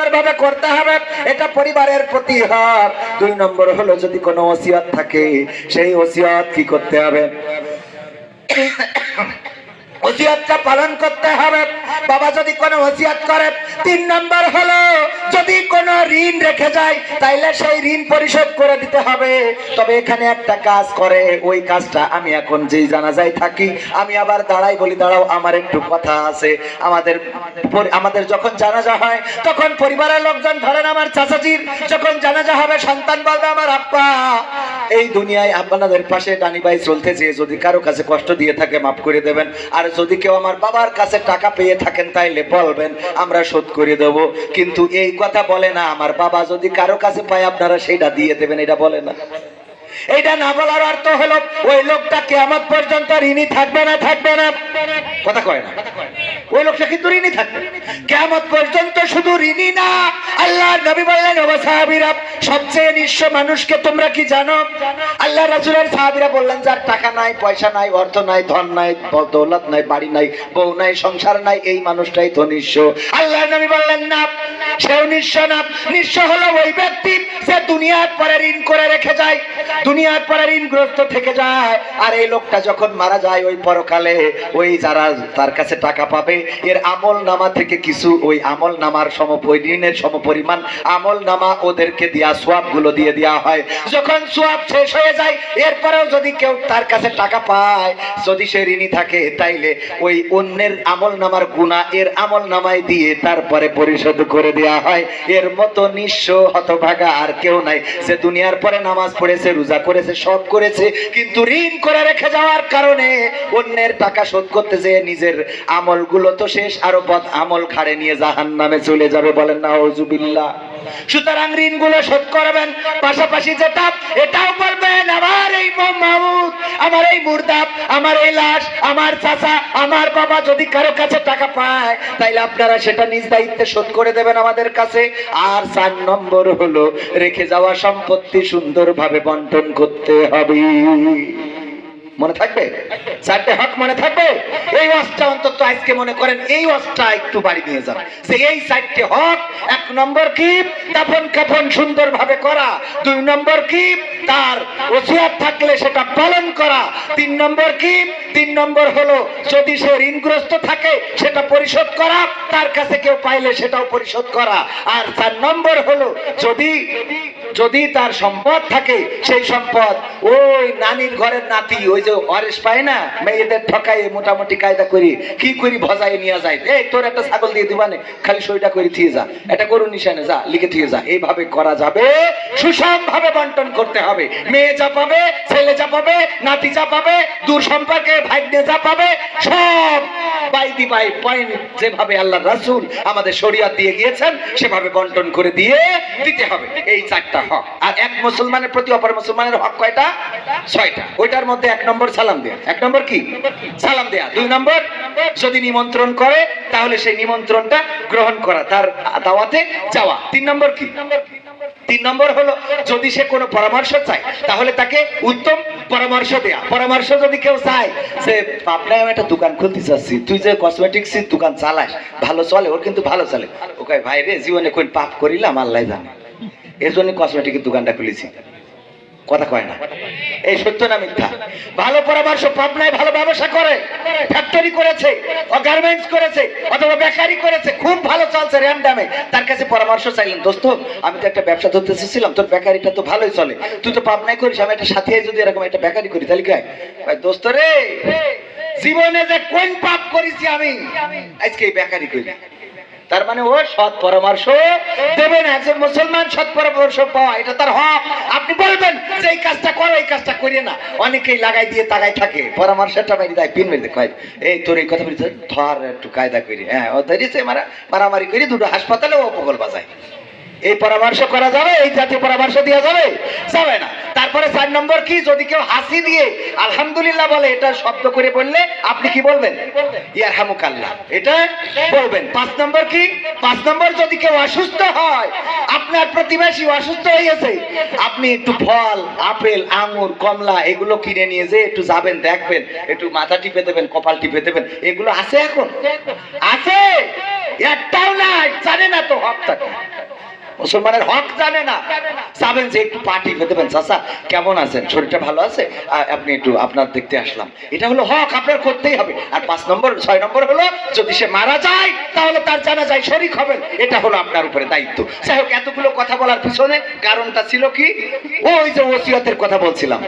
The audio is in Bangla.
সুন্দরভাবে করতে হবে, এটা পরিবারের প্রতি হার দুই নম্বর হলো, যদি কোনো ওসিয়াত থাকে, সেই ওসিয়াত কি করতে হবে? ওসিয়াতটা পালন করতে হবে। বাবা যদি কোনো ওসিয়াত করে তিন নম্বর হলো, যদি কোনো ঋণ রেখে যায়, তাইলে সেই ঋণ পরিশোধ করে দিতে হবে। তবে এখানে একটা কাজ করে, ওই কাজটা আমি এখন যেই জানা জানাজায় থাকি, আমি আবার দাঁড়াই বলি, দাঁড়াও, আমার একটু কথা আছে। আমাদের আমাদের যখন জানাজা হয়, তখন পরিবারের লোকজন ধরেন আমার চাচাজির, যখন জানাজা হবে, সন্তান বলবে, আমার আব্বা এই দুনিয়ায় আপনাদের পাশে ডানি ভাই চলতে যেয়ে যদি কারও কাছে কষ্ট দিয়ে থাকে, মাফ করে দেবেন। আর যদি কেউ আমার বাবার কাছে টাকা পেয়ে থাকেন, তাইলে বলবেন, আমরা শোধ করে দেব। কিন্তু এই কথা বলে না, আমার বাবা যদি কারও কাছে পায়, আপনারা সেটা দিয়ে দেবেন, এটা বলে না। এইটা না বলার অর্থ হলো, ওই লোকটা কেমন পর্যন্ত ঋণী থাকবে না থাকবে না। কথা কয় না। ওই লোকটা কিন্তু ঋণী থাকবে কেমন পর্যন্ত শুধু ঋণী না আল্লাহ নবী বললেন সাহাবীরা, সবচেয়ে নিঃস্ব মানুষকে তোমরা কি জানো? আল্লাহ সাহাবীরা বললেন, যার টাকা নাই, পয়সা নাই, অর্থ নাই, ধন নাই, দৌলত নাই, বাড়ি নাই, বউ নাই, সংসার নাই, এই মানুষটাই তো নিঃস্ব। আল্লাহ নবী বললেন, না, সেও নিঃস্ব না। নিঃস্ব হলো ওই ব্যক্তি দুনিয়ার পরে ঋণ করে রেখে যায়। দুনিয়ার পরে ঋণগ্রস্ত থেকে যায়। আর এই লোকটা যখন মারা যায় ওই পরকালে, ওই যারা তার কাছে টাকা পাবে, এর আমল নামা থেকে কিছু ওই আমল নামার সম ঋণের সম পরিমাণ আমল নামা ওদেরকে দেওয়া সোয়াবগুলো দিয়ে দেওয়া হয়। যখন সোয়াব শেষ হয়ে যায়, এরপরেও যদি কেউ তার কাছে টাকা পায়, যদি সে ঋণী থাকে, তাইলে ওই অন্যের আমল নামার গুণা এর আমল নামায় দিয়ে তারপরে পরিশোধ করে দেওয়া হয়। এর মতো নিঃস্ব হতভাগা আর কেউ নাই। সে দুনিয়ার পরে নামাজ পড়েছে, রোজা করেছে, সব করেছে, কিন্তু ঋণ করে রেখে যাওয়ার কারণে অন্যের টাকা শোধ করতে যেয়ে নিজের আমলগুলো তো শেষ, আরও পথ আমল খাড়ে নিয়ে জাহান নামে চলে যাবে বলেন না ওজুবিল্লাহ সুতরাং ঋণগুলো শোধ করবেন। পাশাপাশি যেটা এটাও বলবেন আমার এই মাহমুদ আমার এই মুর্দাব, আমার এই লাশ, আমার চাচা, আমার বাবা যদি কারও কাছে টাকা পায়, তাইলে আপনারা সেটা নিজ দায়িত্বে শোধ করে দেবেন আমাদের কাছে। আর চার নম্বর হলো, রেখে যাওয়া সম্পত্তি সুন্দরভাবে বন্টন করতে হবে। মনে থাকবে? চারটে হক মনে থাকবে? এই ওয়াজটা অন্তত আজকে মনে করেন, এই ওয়াজটা একটু বাড়ি নিয়ে যান। যে এই চারটে হক, এক নম্বর কি? দাফন কাফন সুন্দরভাবে করা। দুই নম্বর কি? তার ওসিয়াত থাকলে সেটা পালন করা। তিন নম্বর কি? তিন নম্বর হলো, যদি সে ঋণগ্রস্ত থাকে, সেটা পরিশোধ করা। তার কাছে কেউ পাইলে সেটাও পরিশোধ করা। আর চার নম্বর হলো, যদি যদি তার সম্পদ থাকে, সেই সম্পদ ওই নানির ঘরের নাতি, ওই যে অরেস পায় না, মেয়েদের ঠকাই মোটামুটি কায়দা করি কি করি ভজাই নিয়ে যায়। এই, তোর একটা ছাগল দিয়ে দিবানে, খালি সইটা করে থিয়ে যা এটা গরু নিশানে যা, লিখে থিয়ে যা। এইভাবে করা যাবে সুষম ভাবে বন্টন করতে হবে। মেয়ে যা পাবে, ছেলে যা পাবে, নাতি যা পাবে, দূর সম্পর্কে ভাগ্নে যা পাবে, সব বাই দি বাই পয়েন্ট যেভাবে আল্লাহ রাসূল আমাদের শরিয়াত দিয়ে গিয়েছেন, সেভাবে বন্টন করে দিয়ে দিতে হবে। এই চারটা হক। আর এক মুসলমানের প্রতি অপর মুসলমানের হক কয়টা? ছয়টা। ওইটার মধ্যে এক নম্বর সালাম দেয়া। এক নম্বর কি? সালাম দেয়া। দুই নম্বর, যদি নিমন্ত্রণ করে, তাহলে সেই নিমন্ত্রণটা গ্রহণ করা, তার দাওয়াতে যাওয়া। তিন নম্বর কি? তিন নম্বর হলো, যদি সে কোনো পরামর্শ চায়, তাহলে তাকে উত্তম পরামর্শ দেয়া। পরামর্শ যদি কেউ চায় যে পাবনায় আমি একটা দোকান খুলতে চাচ্ছি। তুই যে কসমেটিক্স দোকান চালাস, ভালো চলে, ওর কিন্তু ভালো চলে। ওকে ভাই রে, জীবনে কোন পাপ করিলাম, আল্লাহ জানে। এর জন্য কসমেটিকের দোকানটা খুলেছি। কথা কয় না। এই সত্য না মিথ্যা? ভালো পরামর্শ পাবনায় ভালো ব্যবসা করে ফ্যাক্টরি করেছে গার্মেন্টস করেছে, অথবা বেকারি করেছে, খুব ভালো চলছে র্যাম দামে তার কাছে পরামর্শ চাইলেন দোস্ত, আমি তো একটা ব্যবসা ধরতে চেয়েছিলাম তোর বেকারিটা তো ভালোই চলে। তুই তো পাবনায় করিস, আমি একটা সাথে যদি এরকম একটা বেকারি করি, তাহলে কি? দোস্ত রে, জীবনে যে কোন পাপ করেছি আমি, আজকে এই বেকারি করি। তার মানে ও সৎ পরামর্শ দেবেন একজন মুসলমান সৎ পরামর্শ পাওয়া, এটা তার হক। আপনি বলবেন যে এই কাজটা করো, এই কাজটা করিয়ে না। অনেকেই লাগাই দিয়ে তাকাই থাকে। পরামর্শটা মেরে দেয় পিন মেরে কয়, এই তোর এই কথা বলছে ধর একটু কায়দা করি। হ্যাঁ ও ধরেছে, মারা, মারামারি করি, দুটো হাসপাতালে ও উপকল বাজায়। এই পরামর্শ করা যাবে, এই জাতীয় পরামর্শ দেওয়া যাবে? যাবে না। তারপরে চার নম্বর কি? যদি কেউ হাসি দিয়ে আলহামদুলিল্লাহ বলে, এটা শব্দ করে বললে আপনি কি বলবেন? ইয়ার হামুকাল্লাহ এটা বলবেন। পাঁচ নম্বর কি? পাঁচ নম্বর যদি কেউ অসুস্থ হয়, আপনার প্রতিবেশী অসুস্থ হয়েছে, আপনি একটু ফল, আপেল, আঙুর, কমলা এগুলো কিনে নিয়ে যে একটু যাবেন, দেখবেন, একটু মাথা টিপে দেবেন, কপাল টিপে দেবেন, এগুলো আছে এখন? আছে? একটাও নাই, জানে না তো হকটা কি। মুসলমানের হক জানে না। চাবেন যে একটু পার্টি পেন চাচা কেমন আছেন? শরীরটা ভালো আছে? আপনি একটু আপনার দেখতে আসলাম। এটা হলো হক আপনার করতেই হবে। আর পাঁচ নম্বর ছয় নম্বর হলো যদি সে মারা যায় তাহলে তার জানা যায় শরিক হবেন। এটা হলো আপনার উপরে দায়িত্ব। যাই হোক এতগুলো কথা বলার পিছনে কারণটা ছিল কি? ওই যে ওসিয়তের কথা বলছিলাম।